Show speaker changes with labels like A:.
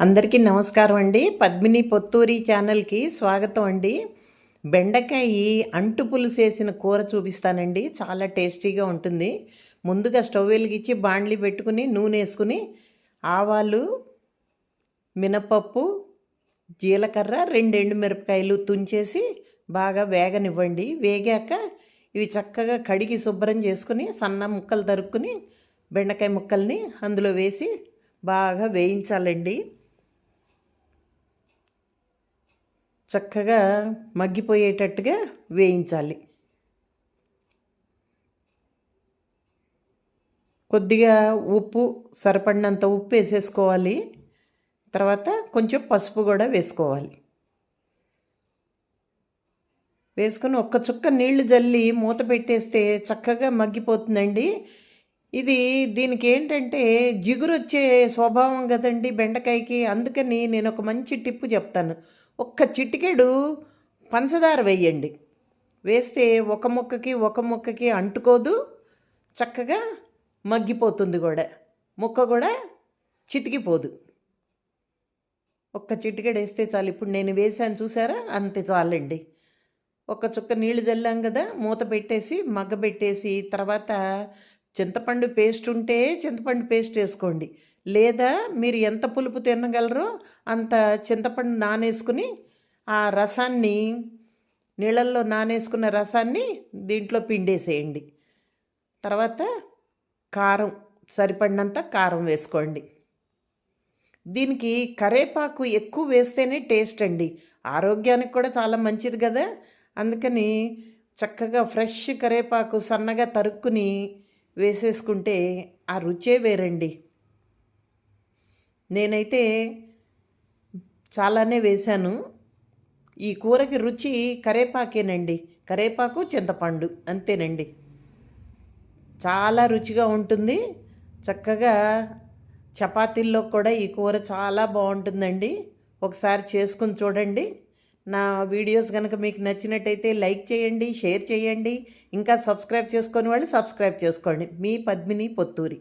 A: అందరికీ నమస్కారం అండి. పద్మిని పొత్తూరి ఛానల్కి స్వాగతం అండి. బెండకాయ అంటు పులుసు వేసిన కూర చూపిస్తానండి. చాలా టేస్టీగా ఉంటుంది. ముందుగా స్టవ్ వెలిగించి బాండ్లీ పెట్టుకుని నూనె వేసుకుని ఆవాలు మినపప్పు జీలకర్ర రెండు ఎండుమిరపకాయలు తుంచేసి బాగా వేగనివ్వండి. వేగాక ఇవి చక్కగా కడిగి శుభ్రం చేసుకుని సన్న ముక్కలు తరుక్కుని బెండకాయ ముక్కల్ని అందులో వేసి బాగా వేయించాలండి. చక్కగా మగ్గిపోయేటట్టుగా వేయించాలి. కొద్దిగా ఉప్పు సరిపడినంత ఉప్పు వేసేసుకోవాలి. తర్వాత కొంచెం పసుపు కూడా వేసుకోవాలి. వేసుకొని ఒక్క చుక్క నీళ్ళు జల్లి మూత పెట్టేస్తే చక్కగా మగ్గిపోతుందండి. ఇది దీనికి ఏంటంటే జిగురు వచ్చే స్వభావం కదండి బెండకాయకి. అందుకని నేను ఒక మంచి టిప్పు చెప్తాను. ఒక్క చిటికెడు పంచదార వేయండి. వేస్తే ఒక ముక్కకి ఒక ముక్కకి అంటుకోదు చక్కగా మగ్గిపోతుంది కూడా. ముక్క కూడా చితికిపోదు. ఒక్క చిటికెడు వేస్తే చాలు. ఇప్పుడు నేను వేసాను చూసారా? అంతే చాలండి. ఒక చుక్క నీళ్ళు చల్లాం కదా మూత పెట్టేసి మగ్గబెట్టేసి తర్వాత చింతపండు పేస్ట్ ఉంటే చింతపండు పేస్ట్ వేసుకోండి. లేదా మీరు ఎంత పులుపు తినగలరో అంత చింతపండు నానేసుకుని ఆ రసాన్ని నీళ్ళల్లో నానేసుకున్న రసాన్ని దీంట్లో పిండేసేయండి. తర్వాత కారం సరిపడినంత కారం వేసుకోండి. దీనికి కరేపాకు ఎక్కువ వేస్తేనే టేస్ట్ అండి. ఆరోగ్యానికి కూడా చాలా మంచిది కదా. అందుకని చక్కగా ఫ్రెష్ కరేపాకు సన్నగా తరుక్కుని వేసేసుకుంటే ఆ రుచే వేరండి. నేనైతే చాలానే వేశాను. ఈ కూరకి రుచి కరేపాకేనండి. కరేపాకు చింతపండు అంతేనండి. చాలా రుచిగా ఉంటుంది. చక్కగా చపాతీల్లో కూడా ఈ కూర చాలా బాగుంటుందండి. ఒకసారి చేసుకుని చూడండి. నా వీడియోస్ కనుక మీకు నచ్చినట్టయితే లైక్ చేయండి షేర్ చేయండి. ఇంకా సబ్స్క్రైబ్ చేసుకొని వాళ్ళు సబ్స్క్రైబ్ చేసుకోండి. మీ పద్మిని పొత్తూరి.